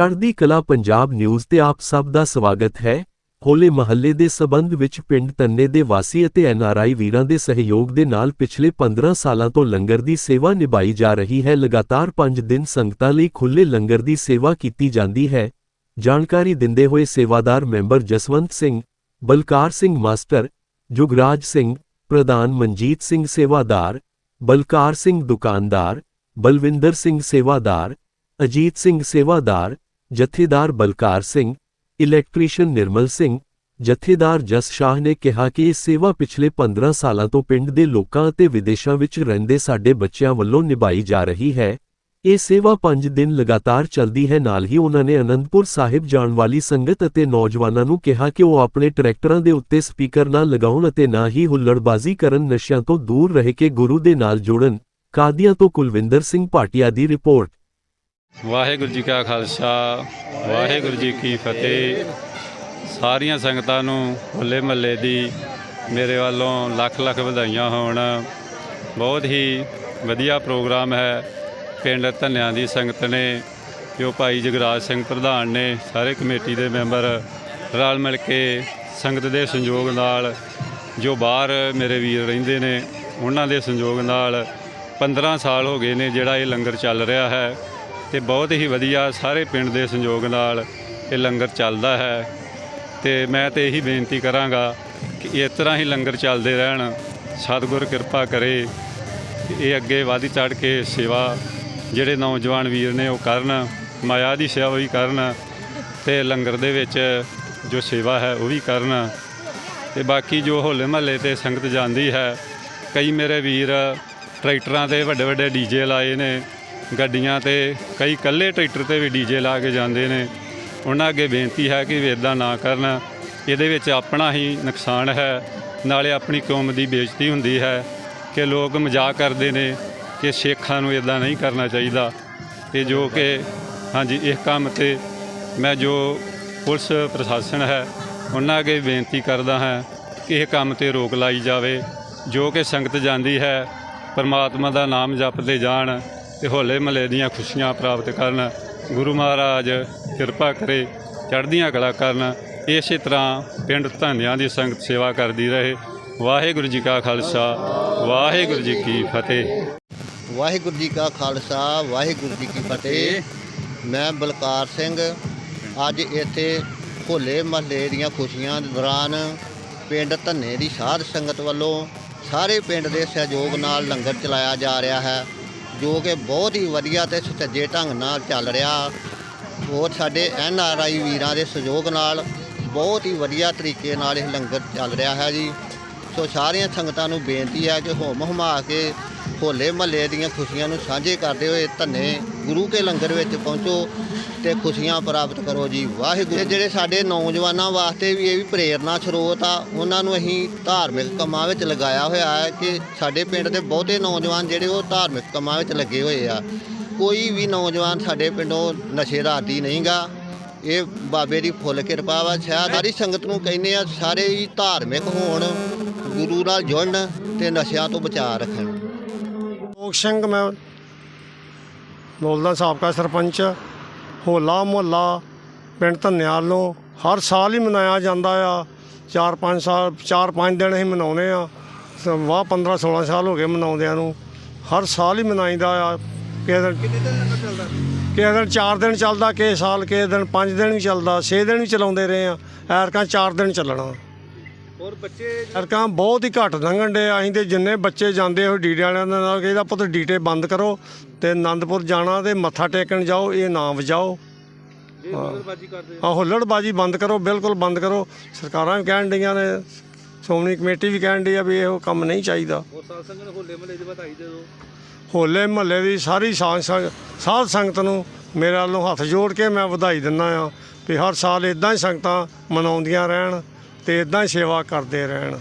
ਚੜ੍ਹਦੀ ਕਲਾ ਪੰਜਾਬ ਨਿਊਜ਼ ਤੇ ਆਪ ਸਭ ਦਾ ਸਵਾਗਤ ਹੈ। ਹੋਲੇ ਮਹੱਲੇ ਦੇ ਸਬੰਧ ਵਿੱਚ ਪਿੰਡ ਤੰਨੇ ਦੇ ਵਾਸੀ ਅਤੇ ਐਨਆਰਆਈ ਵੀਰਾਂ ਦੇ ਸਹਿਯੋਗ ਦੇ ਨਾਲ ਪਿਛਲੇ 15 ਸਾਲਾਂ ਤੋਂ ਲੰਗਰ ਦੀ ਸੇਵਾ ਨਿਭਾਈ ਜਾ ਰਹੀ ਹੈ। ਲਗਾਤਾਰ 5 ਦਿਨ ਸੰਗਤਾਂ ਲਈ ਖੁੱਲੇ ਲੰਗਰ ਦੀ ਸੇਵਾ ਕੀਤੀ ਜਾਂਦੀ ਹੈ। ਜਾਣਕਾਰੀ ਦਿੰਦੇ ਹੋਏ ਸੇਵਾਦਾਰ ਮੈਂਬਰ ਜਸਵੰਤ ਸਿੰਘ, ਬਲਕਾਰ ਸਿੰਘ ਮਾਸਟਰ, ਜੁਗਰਾਜ ਸਿੰਘ, ਪ੍ਰਧਾਨ ਮਨਜੀਤ ਸਿੰਘ ਸੇਵਾਦਾਰ, ਬਲਕਾਰ ਸਿੰਘ ਦੁਕਾਨਦਾਰ, ਬਲਵਿੰਦਰ ਸਿੰਘ ਸੇਵਾਦਾਰ, ਅਜੀਤ ਸਿੰਘ ਸੇਵਾਦਾਰ ਜਥੇਦਾਰ ਬਲਕਾਰ ਸਿੰਘ ਇਲੈਕਟ੍ਰੀਸ਼ੀਅਨ ਨਿਰਮਲ ਸਿੰਘ, ਜਥੇਦਾਰ ਜਸ ਸ਼ਾਹ ਨੇ ਕਿਹਾ ਕਿ ਇਹ ਸੇਵਾ ਪਿਛਲੇ 15 ਸਾਲਾਂ ਤੋਂ ਪਿੰਡ ਦੇ ਲੋਕਾਂ ਅਤੇ ਵਿਦੇਸ਼ਾਂ ਵਿੱਚ ਰਹਿੰਦੇ ਸਾਡੇ ਬੱਚਿਆਂ ਵੱਲੋਂ ਨਿਭਾਈ ਜਾ ਰਹੀ ਹੈ। ਇਹ ਸੇਵਾ 5 ਦਿਨ ਲਗਾਤਾਰ ਚੱਲਦੀ ਹੈ। ਨਾਲ ਹੀ ਉਹਨਾਂ ਨੇ ਅਨੰਦਪੁਰ ਸਾਹਿਬ ਜਾਣ ਵਾਲੀ ਸੰਗਤ ਅਤੇ ਨੌਜਵਾਨਾਂ ਨੂੰ ਕਿਹਾ ਕਿ ਉਹ ਆਪਣੇ ਟਰੈਕਟਰਾਂ ਦੇ ਉੱਤੇ ਸਪੀਕਰ ਨਾ ਲਗਾਉਣ ਅਤੇ ਨਾ ਹੀ ਹੁੱਲੜਬਾਜ਼ੀ ਕਰਨ, ਨਸ਼ਿਆਂ ਤੋਂ ਦੂਰ ਰਹਿ ਕੇ ਗੁਰੂ ਦੇ ਨਾਲ ਜੁੜਨ। ਕਾਦੀਆਂ ਤੋਂ ਕੁਲਵਿੰਦਰ ਸਿੰਘ ਭਾਟੀਆ ਦੀ ਰਿਪੋਰਟ। ਵਾਹਿਗੁਰੂ ਜੀ ਕਾ ਖਾਲਸਾ, ਵਾਹਿਗੁਰੂ ਜੀ ਕੀ ਫਤਿਹ। ਸਾਰੀਆਂ ਸੰਗਤਾਂ ਨੂੰ ਹੋਲੇ ਮਹੱਲੇ ਦੀ ਮੇਰੇ ਵੱਲੋਂ ਲੱਖ ਲੱਖ ਵਧਾਈਆਂ ਹੋਣ। ਬਹੁਤ ਹੀ ਵਧੀਆ ਪ੍ਰੋਗਰਾਮ ਹੈ ਪਿੰਡ ਧੰਨਿਆਂ ਦੀ ਸੰਗਤ ਨੇ, ਜੋ ਭਾਈ ਜਗਰਾਜ ਸਿੰਘ ਪ੍ਰਧਾਨ ਨੇ ਸਾਰੇ ਕਮੇਟੀ ਦੇ ਮੈਂਬਰ ਰਲ ਮਿਲ ਕੇ ਸੰਗਤ ਦੇ ਸੰਯੋਗ ਨਾਲ ਜੋ ਬਾਹਰ ਮੇਰੇ ਵੀਰ ਰਹਿੰਦੇ ਨੇ, ਉਹਨਾਂ ਦੇ ਸੰਯੋਗ ਨਾਲ 15 ਸਾਲ ਹੋ ਗਏ ਨੇ ਜਿਹੜਾ ਇਹ ਲੰਗਰ ਚੱਲ ਰਿਹਾ ਹੈ। ਤੇ ਬਹੁਤ ਹੀ ਵਧੀਆ ਸਾਰੇ ਪਿੰਡ ਦੇ ਸੰਯੋਗ ਨਾਲ ਇਹ ਲੰਗਰ ਚੱਲਦਾ ਹੈ। ਤੇ ਮੈਂ ਤੇ ਇਹੀ ਬੇਨਤੀ ਕਰਾਂਗਾ ਕਿ ਇਸ ਤਰ੍ਹਾਂ ਹੀ ਲੰਗਰ ਚੱਲਦੇ ਰਹਿਣ। ਸਤਿਗੁਰ ਕਿਰਪਾ ਕਰੇ ਇਹ ਅੱਗੇ ਵਧੀ ਚੜ ਕੇ ਸੇਵਾ ਜਿਹੜੇ ਨੌਜਵਾਨ ਵੀਰ ਨੇ ਉਹ ਕਰਨ, ਮਾਇਆ ਦੀ ਸੇਵਾ ਵੀ ਕਰਨ ਤੇ ਲੰਗਰ ਦੇ ਵਿੱਚ ਜੋ ਸੇਵਾ ਹੈ ਉਹ ਵੀ ਕਰਨ। ਤੇ ਬਾਕੀ ਜੋ ਹੋਲੇ ਮਹੱਲੇ ਤੇ ਸੰਗਤ ਜਾਂਦੀ ਹੈ, ਕਈ ਮੇਰੇ ਵੀਰ ਟਰੈਕਟਰਾਂ ਤੇ ਵੱਡੇ ਵੱਡੇ ਡੀਜੇ ਲਾਏ ਨੇ। ਗੱਡੀਆਂ ਤੇ ਕਈ ਇਕੱਲੇ ਟਰੈਕਟਰ ਤੇ ਵੀ ਡੀਜੇ ਲਾ ਕੇ ਜਾਂਦੇ ਨੇ। ਉਹਨਾਂ ਅੱਗੇ ਬੇਨਤੀ ਹੈ ਕਿ ਵੀ ਇੱਦਾਂ ਨਾ ਕਰਨ। ਇਹਦੇ ਵਿੱਚ ਆਪਣਾ ਹੀ ਨੁਕਸਾਨ ਹੈ। ਨਾਲੇ ਆਪਣੀ ਕੌਮ ਦੀ ਬੇਇੱਜ਼ਤੀ ਹੁੰਦੀ ਹੈ ਕਿ ਲੋਕ ਮਜ਼ਾਕ ਕਰਦੇ ਨੇ ਕਿ ਸਿੱਖਾਂ ਨੂੰ ਇਦਾਂ ਨਹੀਂ ਕਰਨਾ ਚਾਹੀਦਾ। ਤੇ ਜੋ ਕਿ ਹਾਂਜੀ, ਇਸ ਕੰਮ ਤੇ ਮੈਂ ਜੋ ਪੁਲਿਸ ਪ੍ਰਸ਼ਾਸਨ ਹੈ, ਉਹਨਾਂ ਅੱਗੇ ਬੇਨਤੀ ਕਰਦਾ ਹਾਂ ਕਿ ਇਹ ਕੰਮ ਤੇ ਰੋਕ ਲਾਈ ਜਾਵੇ। ਜੋ ਕਿ ਸੰਗਤ ਜਾਂਦੀ ਹੈ, ਪਰਮਾਤਮਾ ਦਾ ਨਾਮ ਜਪਦੇ ਜਾਣ। ਤੇ ਹੋਲੇ ਮਹੱਲੇ ਦੀਆਂ ਖੁਸ਼ੀਆਂ ਪ੍ਰਾਪਤ ਕਰਨ, ਗੁਰੂ ਮਹਾਰਾਜ ਕਿਰਪਾ ਕਰੇ, ਚੜ੍ਹਦੀਆਂ ਕਲਾ ਕਰਨ, ਇਸੇ ਤਰ੍ਹਾਂ ਪਿੰਡ ਧੰਨਿਆਂ ਦੀ ਸੰਗਤ ਸੇਵਾ ਕਰਦੀ ਰਹੇ। ਵਾਹਿਗੁਰੂ ਜੀ ਕਾ ਖਾਲਸਾ, ਵਾਹਿਗੁਰੂ ਜੀ ਕੀ ਫਤਿਹ। ਵਾਹਿਗੁਰੂ ਜੀ ਕਾ ਖਾਲਸਾ, ਵਾਹਿਗੁਰੂ ਜੀ ਕੀ ਫਤਿਹ। ਮੈਂ ਬਲਕਾਰ ਸਿੰਘ, ਅੱਜ ਇੱਥੇ ਹੋਲੇ ਮਹੱਲੇ ਦੀਆਂ ਖੁਸ਼ੀਆਂ ਦੌਰਾਨ ਪਿੰਡ ਧੰਨੇ ਦੀ ਸਾਧ ਸੰਗਤ ਵੱਲੋਂ ਸਾਰੇ ਪਿੰਡ ਦੇ ਸਹਿਯੋਗ ਨਾਲ ਲੰਗਰ ਚਲਾਇਆ ਜਾ ਰਿਹਾ ਹੈ। ਜੋ ਕਿ ਬਹੁਤ ਹੀ ਵਧੀਆ ਤੇ ਸੁਚੱਜੇ ਢੰਗ ਨਾਲ ਚੱਲ ਰਿਹਾ। ਹੋਰ ਸਾਡੇ ਐਨ ਆਰ ਆਈ ਵੀਰਾਂ ਦੇ ਸਹਿਯੋਗ ਨਾਲ ਬਹੁਤ ਹੀ ਵਧੀਆ ਤਰੀਕੇ ਨਾਲ ਇਹ ਲੰਗਰ ਚੱਲ ਰਿਹਾ ਹੈ ਜੀ। ਸੋ ਸਾਰੀਆਂ ਸੰਗਤਾਂ ਨੂੰ ਬੇਨਤੀ ਹੈ ਕਿ ਹੋਮ ਹਮਾ ਕੇ ਹੋਲੇ ਮਹੱਲੇ ਦੀਆਂ ਖੁਸ਼ੀਆਂ ਨੂੰ ਸਾਂਝੇ ਕਰਦੇ ਹੋਏ ਧੰਨੇ ਗੁਰੂ ਕੇ ਲੰਗਰ ਵਿੱਚ ਪਹੁੰਚੋ। ਤੇ ਖੁਸ਼ੀਆਂ ਪ੍ਰਾਪਤ ਕਰੋ ਜੀ। ਵਾਹਿਗੁਰੂ। ਤੇ ਜਿਹੜੇ ਸਾਡੇ ਨੌਜਵਾਨਾਂ ਵਾਸਤੇ ਵੀ ਇਹ ਵੀ ਪ੍ਰੇਰਨਾ ਸਰੋਤ ਆ, ਉਹਨਾਂ ਨੂੰ ਅਸੀਂ ਧਾਰਮਿਕ ਕੰਮਾਂ ਵਿੱਚ ਲਗਾਇਆ ਹੋਇਆ ਹੈ ਕਿ ਸਾਡੇ ਪਿੰਡ ਦੇ ਬਹੁਤੇ ਨੌਜਵਾਨ ਜਿਹੜੇ ਉਹ ਧਾਰਮਿਕ ਕੰਮਾਂ ਵਿੱਚ ਲੱਗੇ ਹੋਏ ਆ। ਕੋਈ ਵੀ ਨੌਜਵਾਨ ਸਾਡੇ ਪਿੰਡੋਂ ਨਸ਼ੇ ਦਾ ਆਦੀ ਨਹੀਂਗਾ। ਇਹ ਬਾਬੇ ਦੀ ਫੁੱਲ ਕਿਰਪਾ ਵਾ ਸ਼ਾਇਦ ਸਾਰੀ ਸੰਗਤ ਨੂੰ ਕਹਿੰਦੇ ਆ, ਸਾਰੇ ਹੀ ਧਾਰਮਿਕ ਹੋਣ, ਗੁਰੂ ਨਾਲ ਜੁੜਨ ਤੇ ਨਸ਼ਿਆਂ ਤੋਂ ਬਚਾ ਰੱਖਣ। ਲੋਕ ਸਿੰਘ ਮੈਂ ਬੋਲਦਾ, ਸਾਬਕਾ ਸਰਪੰਚ। ਹੋਲਾ ਮੁਹੱਲਾ ਪਿੰਡ ਧੰਨਿਆਲ ਨੂੰ ਹਰ ਸਾਲ ਹੀ ਮਨਾਇਆ ਜਾਂਦਾ ਆ। 4-5 ਸਾਲ 4-5 ਦਿਨ ਅਸੀਂ ਮਨਾਉਨੇ ਆ। ਵਾਹ 15-16 ਸਾਲ ਹੋ ਗਏ ਮਨਾਉਂਦਿਆਂ ਨੂੰ। ਹਰ ਸਾਲ ਹੀ ਮਨਾਈਦਾ ਆ। ਕਿਸੇ ਦਿਨ ਕਿੰਨੇ ਦਿਨ ਲੰਗਰ ਚੱਲਦਾ? ਕਿਸੇ ਦਿਨ 4 ਦਿਨ ਚੱਲਦਾ ਕਿਸੇ ਸਾਲ ਕਿਸੇ ਦਿਨ 5 ਦਿਨ ਵੀ ਚੱਲਦਾ 6 ਦਿਨ ਵੀ ਚਲਾਉਂਦੇ ਰਹੇ ਆ। ਐਰਕਾਂ 4 ਦਿਨ ਚੱਲਣਾ। ਹੋਰ ਬੱਚੇ ਸਰਕਾਂ ਬਹੁਤ ਹੀ ਘੱਟ ਲੰਘਣ ਦੇ ਅਸੀਂ ਤੇ ਜਿੰਨੇ ਬੱਚੇ ਜਾਂਦੇ ਹੋ ਡੀਟੇ ਵਾਲਿਆਂ ਦੇ ਨਾਲ ਕਹਿੰਦਾ ਪੁੱਤ ਡੀਟੇ ਬੰਦ ਕਰੋ ਤੇ ਆਨੰਦਪੁਰ ਜਾਣਾ ਤੇ ਮੱਥਾ ਟੇਕਣ ਜਾਓ ਇਹ ਨਾ ਵਜਾਓ। ਜੇ ਮਗਰਬਾਜੀ ਕਰਦੇ ਆ ਹੁੱਲੜਬਾਜੀ ਬੰਦ ਕਰੋ ਬਿਲਕੁਲ ਬੰਦ ਕਰੋ। ਸਰਕਾਰਾਂ ਵੀ ਕਹਿਣ ਡੀਆਂ ਨੇ ਸ਼੍ਰੋਮਣੀ ਕਮੇਟੀ ਵੀ ਕਹਿਣ ਡਈ ਆ ਵੀ ਇਹੋ ਕੰਮ ਨਹੀਂ ਚਾਹੀਦਾ। ਹੋਰ ਸਾਲ ਸੰਗਤ ਨੂੰ ਹੋਲੇ ਮਹੱਲੇ ਦੀ ਵਧਾਈ ਦੇ ਦਿਓ। ਹੋਲੇ ਮਹੱਲੇ ਦੀ ਸਾਰੀ ਸਾਧ ਸੰਗ- ਸਾਧ ਸੰਗਤ ਨੂੰ ਮੇਰੇ ਵੱਲੋਂ ਹੱਥ ਜੋੜ ਕੇ ਮੈਂ ਵਧਾਈ ਦਿੰਦਾ ਆ ਵੀ ਹਰ ਸਾਲ ਇਦਾਂ ਹੀ ਸੰਗਤਾਂ ਮਨਾਉਂਦੀਆਂ ਰਹਿਣ। ਤੇ ਇਦਾਂ ਸੇਵਾ ਕਰਦੇ ਰਹਿਣ।